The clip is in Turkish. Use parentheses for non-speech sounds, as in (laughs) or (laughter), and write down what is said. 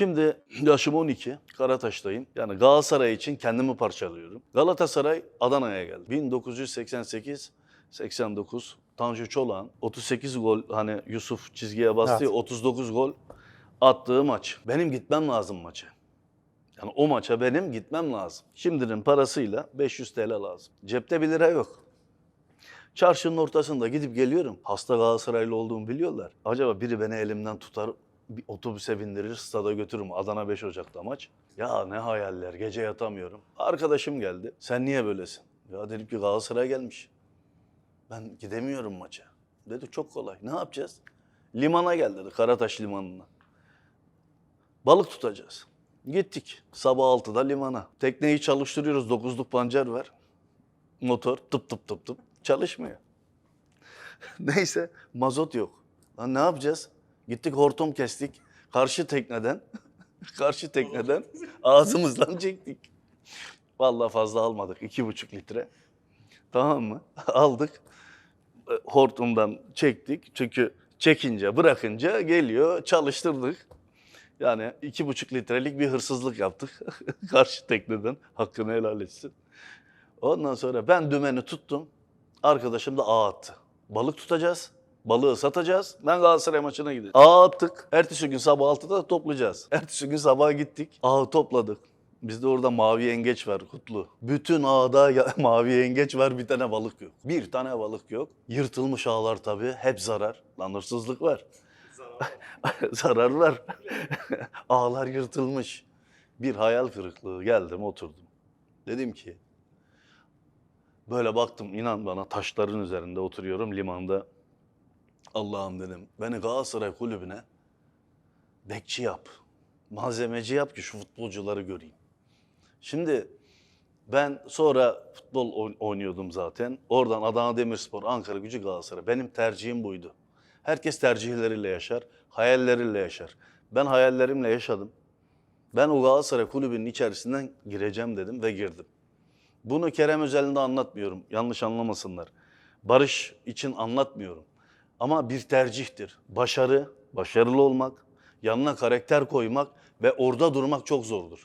Şimdi yaşım 12, Karataş'tayım. Yani Galatasaray için kendimi parçalıyorum. Galatasaray Adana'ya geldi. 1988 89 Tanju Çolak'ın 38 gol hani Yusuf çizgiye bastı ya, Evet. 39 gol attığı maç. Benim gitmem lazım maça. Yani o maça benim gitmem lazım. Şimdinin parasıyla 500 TL lazım. Cepte 1 lira yok. Çarşının ortasında gidip geliyorum. Hasta Galatasaraylı olduğumu biliyorlar. Acaba biri beni elimden tutar, bir otobüse bindirir, stada götürür mü? Adana 5 Ocak'ta maç. Ya ne hayaller, gece yatamıyorum. Arkadaşım geldi. Sen niye böylesin? Ya dedim ki Galatasaray gelmiş. Ben gidemiyorum maça. Dedi çok kolay. Ne yapacağız? Limana gel dedi, Karataş limanına. Balık tutacağız. Gittik. Sabah 6'da limana. Tekneyi çalıştırıyoruz. Dokuzluk pancar var. Motor tıp tıp tıp tıp çalışmıyor. (laughs) Neyse mazot yok. Lan ne yapacağız? Gittik hortum kestik. Karşı tekneden, (laughs) karşı tekneden ağzımızdan çektik. Vallahi fazla almadık. iki buçuk litre. Tamam mı? (laughs) Aldık. E, Hortumdan çektik. Çünkü çekince, bırakınca geliyor. Çalıştırdık. Yani iki buçuk litrelik bir hırsızlık yaptık. (laughs) Karşı tekneden. Hakkını helal etsin. Ondan sonra ben dümeni tuttum. Arkadaşım da ağ attı. Balık tutacağız. Balığı satacağız. Ben Galatasaray maçına gideceğim. Ağ attık. Ertesi gün sabah 6'da toplayacağız. Ertesi gün sabah gittik. Ağı topladık. Bizde orada mavi yengeç var kutlu. Bütün ağda ya- (laughs) mavi yengeç var bir tane balık yok. Bir tane balık yok. Yırtılmış ağlar tabii. Hep zarar. Lan hırsızlık var. (laughs) zarar var. (laughs) Ağlar yırtılmış. Bir hayal kırıklığı. Geldim oturdum. Dedim ki böyle baktım inan bana taşların üzerinde oturuyorum limanda. Allah'ım dedim beni Galatasaray kulübüne bekçi yap. Malzemeci yap ki şu futbolcuları göreyim. Şimdi ben sonra futbol oyn- oynuyordum zaten. Oradan Adana Demirspor, Ankara Gücü, Galatasaray. Benim tercihim buydu. Herkes tercihleriyle yaşar, hayalleriyle yaşar. Ben hayallerimle yaşadım. Ben o Galatasaray kulübünün içerisinden gireceğim dedim ve girdim. Bunu Kerem özelinde anlatmıyorum. Yanlış anlamasınlar. Barış için anlatmıyorum. Ama bir tercihtir. Başarı, başarılı olmak, yanına karakter koymak ve orada durmak çok zordur.